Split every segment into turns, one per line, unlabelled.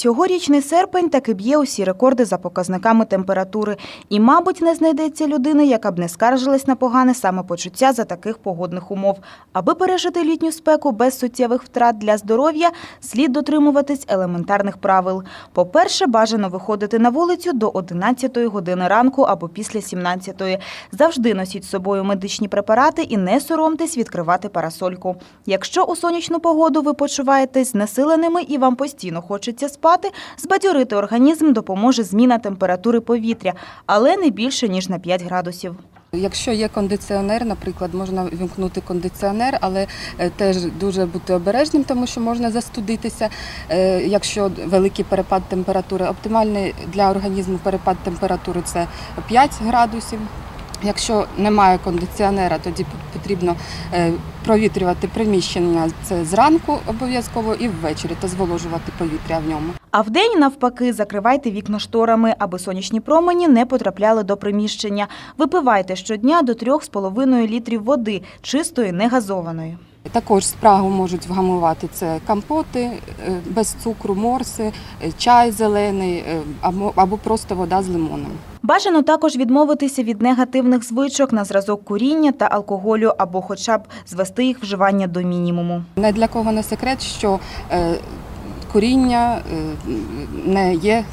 Цьогорічний серпень таки б'є усі рекорди за показниками температури. І, мабуть, не знайдеться людини, яка б не скаржилась на погане самопочуття за таких погодних умов. Аби пережити літню спеку без суттєвих втрат для здоров'я, слід дотримуватись елементарних правил. По-перше, бажано виходити на вулицю до 11 години ранку або після 17. Завжди носіть з собою медичні препарати і не соромтесь відкривати парасольку. Якщо у сонячну погоду ви почуваєтесь знесиленими і вам постійно хочеться спати, збадьорити організм допоможе зміна температури повітря, але не більше ніж на 5 градусів.
Якщо є кондиціонер, наприклад, можна вімкнути кондиціонер, але е, теж дуже бути обережним, тому що можна застудитися. Е, Якщо великий перепад температури, оптимальний для організму перепад температури це 5 градусів. Якщо немає кондиціонера, тоді потрібно е, провітрювати приміщення зранку обов'язково і ввечері та зволожувати повітря в ньому.
А вдень, навпаки, закривайте вікна шторами, аби сонячні промені не потрапляли до приміщення. Випивайте щодня до 3,5 літрів води, чистої, не газованої.
Також спрагу можуть вгамувати це компоти е, без цукру, морси, е, чай зелений е, або, або просто вода з лимоном.
Бажано також відмовитися від негативних звичок на зразок куріння та алкоголю, або хоча б звести їх вживання до мінімуму.
Не для кого не секрет, що куріння е, не є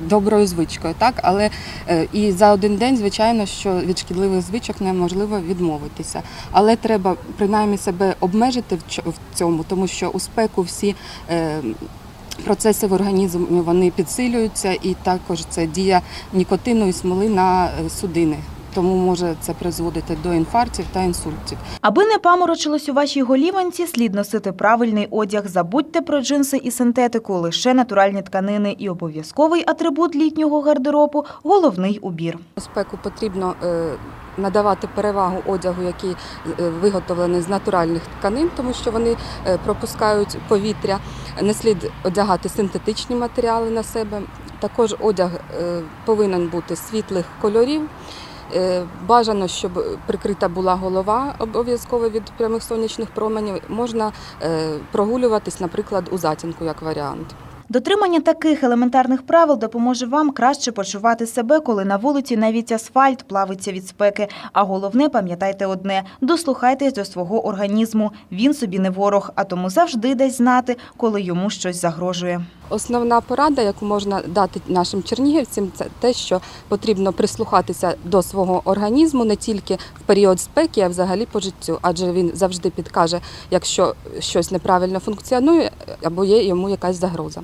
доброю звичкою, так але е, і за один день, звичайно, що від шкідливих звичок неможливо відмовитися. Але треба принаймні себе обмежити в цьому, тому що у спеку всі. е, Процеси в організмі вони підсилюються, і також це дія нікотину і смоли на судини. Тому може це призводити до інфарктів та інсультів.
Аби не паморочилось у вашій голіванці, слід носити правильний одяг. Забудьте про джинси і синтетику, лише натуральні тканини і обов'язковий атрибут літнього гардеробу – головний убір.
У спеку потрібно е, надавати перевагу одягу, який е, виготовлений з натуральних тканин, тому що вони е, пропускають повітря. Не слід одягати синтетичні матеріали на себе. Також одяг повинен бути світлих кольорів. Е, Бажано, щоб прикрита була голова обов'язково від прямих сонячних променів. Можна е, прогулюватись, наприклад, у затінку як варіант.
Дотримання таких елементарних правил допоможе вам краще почувати себе, коли на вулиці навіть асфальт плавиться від спеки. А головне, пам'ятайте одне – дослухайтесь до свого організму. Він собі не ворог, а тому завжди дасть знати, коли йому щось загрожує.
Основна порада, яку можна дати нашим чернігівцям, це те, що потрібно прислухатися до свого організму не тільки в період спеки, а взагалі по життю, адже він завжди підкаже, якщо щось неправильно функціонує або є йому якась загроза.